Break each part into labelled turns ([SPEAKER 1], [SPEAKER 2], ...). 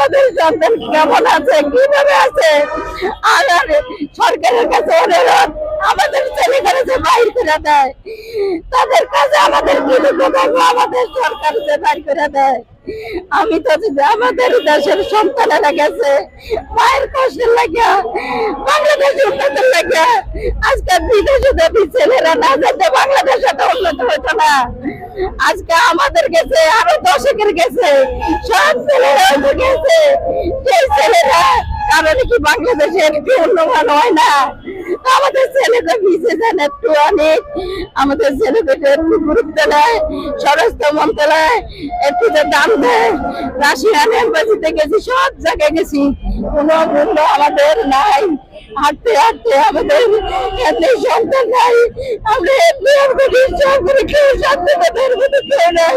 [SPEAKER 1] আমাদের সন্তান কেমন আছে? কীভাবে আছে? আর সরকারের কাছে অনুরোধ। আমাদের ছেলে করেছে বাইর করে দেয়, তাদের কাছে আমাদের আমাদের সরকার যে বাইর করে দেয়। আমি তো আমাদের দেশের সন্তানেরা গেছে, মায়ের কষ্টের লাগে বাংলাদেশ উন্নতির লাগে আজকে বিদেশে যদি ছেলেরা না যেতে, বাংলাদেশ এত উন্নত হতো না। আজকে আমাদের গেছে, আরও দশকের গেছে, সব ছেলেরা গেছে। সেই ছেলেরা কারণে কি বাংলাদেশে একটু উন্নয়ন হয় না? আমাদের ছেলেকে পিছিয়ে দেন একটু অনেক আমাদের ছেলেকে একটু গুরুত্ব দেয়, স্বরাষ্ট্র মন্ত্রণালয় একটু যে দাম দেয়। রাশিয়ান এম্বাসিতে গেছি, সব জায়গায় গেছি। কোনো মূল্য আমাদের নাই। হাঁটতে হাঁটতে আমাদের এত সন্তান নাই। আমরা এমনি আমাদের সব করে কেউ শান্তি পেতে মতো কেউ নাই।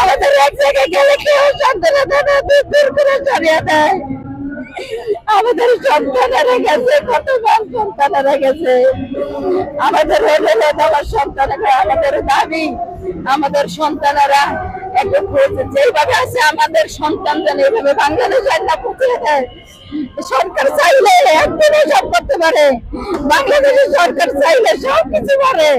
[SPEAKER 1] আমাদের এক জায়গায় গেলে কেউ সন্তান দেয় না দূর দূর করে সরিয়ে দেয়। আমাদের সন্তানেরা গেছে কত বার সন্তানেরা গেছে? আমাদের আমার সন্তানেরা আমাদের দাবি, আমাদের সন্তানেরা একটু যেভাবে আছে আমাদের সন্তান যেন এইভাবে বাংলাদেশ না দেয়। সরকার চাইলে একদিনে সব করতে পারে। বাংলাদেশের সরকার চাইলে সব কিছু পারে।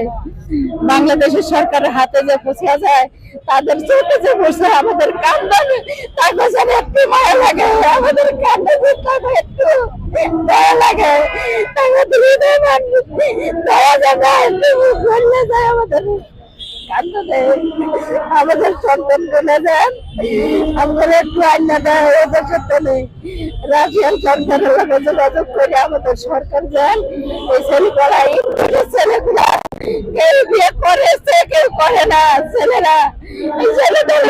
[SPEAKER 1] বাংলাদেশের সরকারের হাতে যে পৌঁছে যায়, তাদের চোখে যে বসে আমাদের কান্দানে তার একটু মায়া লাগে, আমাদের কান্দানে তাকে একটু দয়া লাগে, তাকে আমাদের কান্দা যোগাযোগ আমাদের সরকার দেন এই ছেলেগুলা করেছে কেউ করে না ছেলেরা এই ছেলেদের